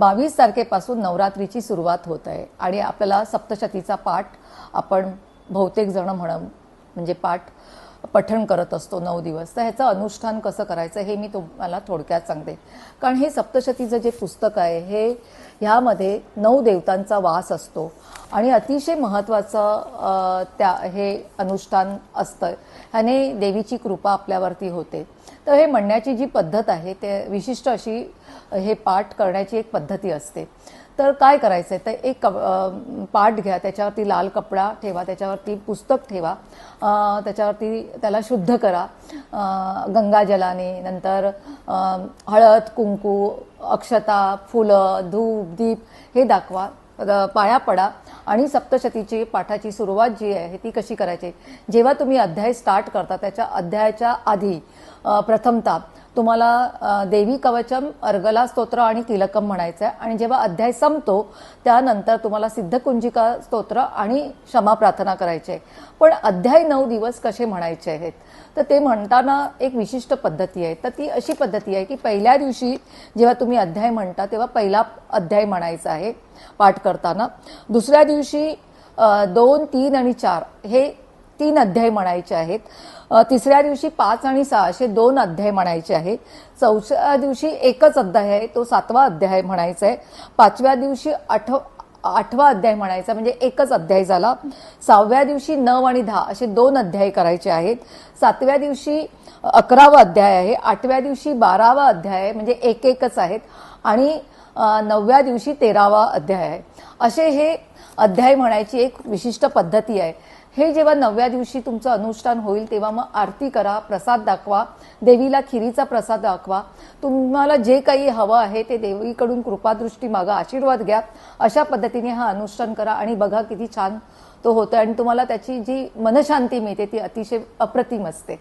बावीस तारखेपासून नवरात्रीची सुरुवात होत आहे. आणि आपल्याला सप्तशतीचा पाठ आपण बहुतेक जण म्हण म्हणजे पाठ पठण करत असतो नऊ दिवस. तर ह्याचं अनुष्ठान कसं करायचं हे मी तुम्हाला थोडक्यात सांगते. कारण हे सप्तशतीचं जे पुस्तक आहे हे ह्यामध्ये नऊ देवतांचा वास असतो. आणि अतिशय महत्त्वाचं त्या हे अनुष्ठान असतं. ह्याने देवीची कृपा आपल्यावरती होते. तर हे म्हणण्याची जी पद्धत आहे ते विशिष्ट अशी हे पाठ करण्याची एक पद्धती असते. तर काय करायचं आहे तर एक कप- पाठ घ्या त्याच्यावरती लाल कपडा ठेवा त्याच्यावरती पुस्तक ठेवा त्याच्यावरती त्याला शुद्ध करा. गंगाजलाने नंतर हळद कुंकू अक्षता फुलं धूप दीप हे दाखवा. पाया पडा. आणि सप्तशतीची पाठाची सुरुवात जी आहे ती कशी करायची? जेव्हा तुम्ही अध्याय स्टार्ट करता त्याच्या अध्यायाच्या आधी प्रथमतः तुम्हाला देवी कवचम अर्गला स्तोत्र आणि तिलकम म्हणायचं आहे आणि जेव्हा अध्याय संपतो त्यानंतर तुम्हाला सिद्धकुंजिका स्तोत्र आणि क्षमा प्रार्थना करायची आहे. पण अध्याय नऊ दिवस कसे म्हणायचे आहेत? तर ते म्हणताना एक विशिष्ट पद्धती आहे. तर ती अशी पद्धती आहे की पहिल्या दिवशी जेव्हा तुम्ही अध्याय म्हणता तेव्हा पहिला अध्याय म्हणायचा आहे पाठ करताना. दुसऱ्या दिवशी दोन तीन आणि चार हे तीन अध्याय म्हणायचे आहेत. तिसऱ्या दिवशी पाच आणि सहा असे दोन अध्याय म्हणायचे आहेत. चौथ्या दिवशी एकच अध्याय आहे तो सातवा अध्याय म्हणायचा आहे. पाचव्या दिवशी आठ आठवा अध्याय म्हणायचा म्हणजे एकच अध्याय झाला. सहाव्या दिवशी नऊ आणि दहा असे दोन अध्याय करायचे आहेत. सातव्या दिवशी अकरावा अध्याय आहे. आठव्या दिवशी बारावा अध्याय आहे म्हणजे एक एकच आहेत. आणि नवव्या दिवशी तेरावा अध्याय आहे. असे हे अध्याय म्हणायची एक विशिष्ट पद्धती आहे. हे जेव्हा नवव्या दिवशी तुमचं अनुष्ठान होईल तेव्हा मग आरती करा प्रसाद दाखवा देवीला खिरीचा प्रसाद दाखवा. तुम्हाला जे काही हवं आहे ते देवीकडून कृपादृष्टी मागा आशीर्वाद घ्या. अशा पद्धतीने हा अनुष्ठान करा आणि बघा किती छान तो होतो आणि तुम्हाला त्याची जी मनशांती मिळते ती अतिशय अप्रतिम असते.